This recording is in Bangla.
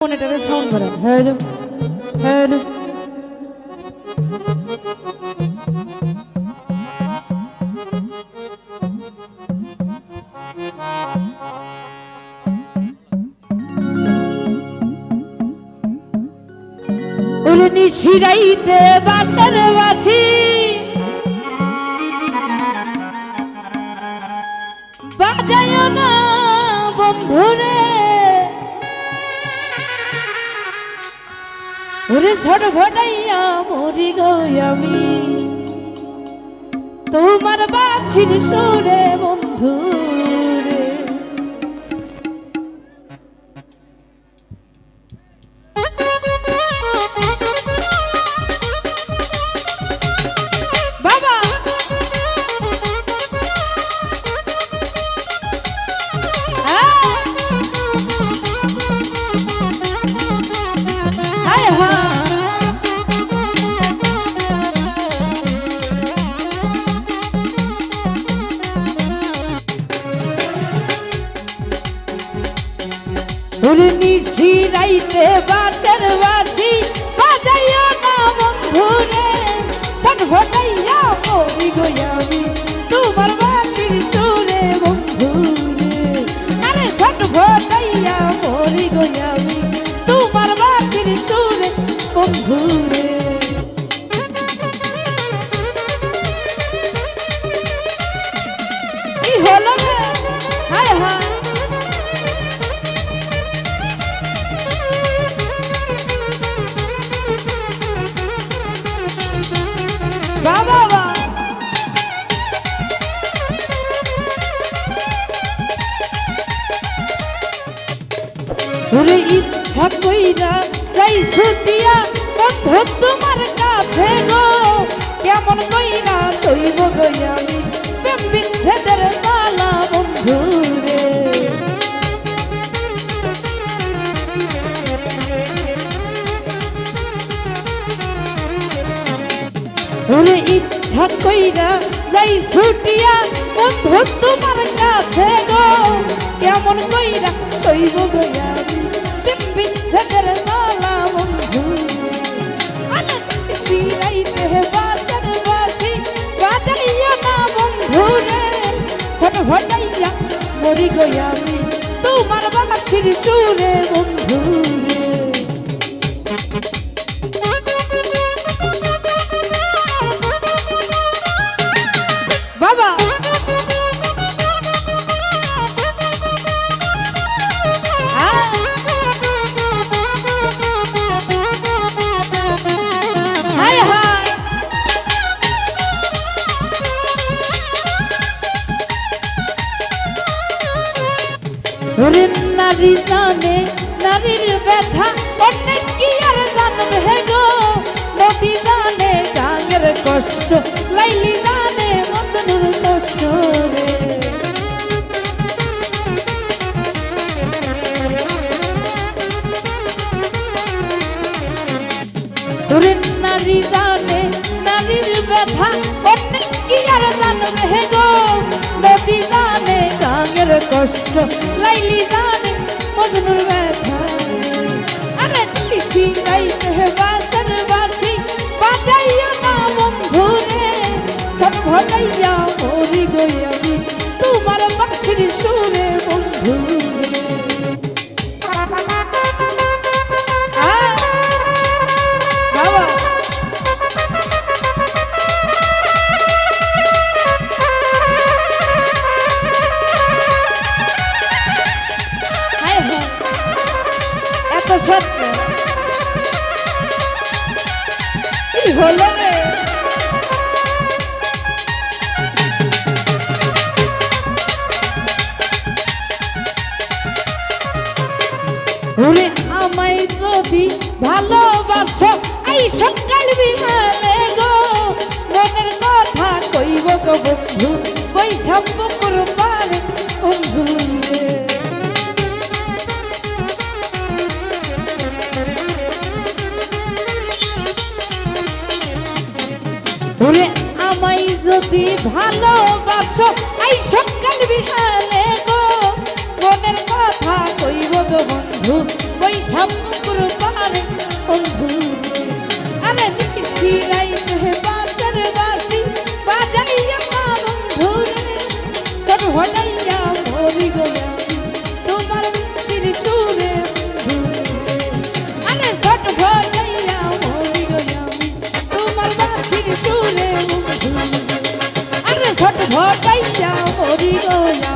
মনিটরে বাসার বাসি। বাজায় না বন্ধুরে। ওরে ছোট ভটাইয়া মরি গই আমি। তোমার বাছির সোরে বন্ধু ওরে নিশি রাইতে বাসের বাসি বাজাইয়া না বন্ধু রে সান ভটাইয়া মরি ইচ্ছা কইরা যাই ছুটিয়া বন্ধু তোমার কাছে গো। কেমন কইরা সইব গই আমি, প্রেম বিচ্ছেদের তালা বন্ধু রে। ওরে ইচ্ছা কইরা যাই ছুটিয়া বন্ধু তোমার কাছে গো। কেমন কইরা সইব গয়া প্রেম বিচ্ছেদের তালা বন্ধু আনন্দ শিরাইতে বাসন বাসি বাজাইয়া বন্ধু রে সন ভটাইয়া মরি গয়া আমি তোমার বাসির সুরে বন্ধু নারী জানে, নারীর ব্যথা, অনেক কি আর জানবে গো? নদী জানে গাঙের কষ্ট, লাইলি জানে মতনুর কষ্ট রে। নারী জানে, নারীর ব্যথা, অনেক কি আর জানবে জানে গাঙের কষ্ট। লাইলি জানে মজনুর ব্যথা। আরে কৃষি গাইতে বাসন বাসি, বাজাইয়া না বন্ধু রে। সব ভটাইয়া মরি গই আমি, তোমার বাসির সুরে বন্ধু। সত্য কি হলো রে? ভালোবাসো ভালোবাসো, এই সকাল বিহালে গো। মনের কথা কইব গো বন্ধু সামুকুর পারে বন্ধু। আরে নিশি Oh, yeah.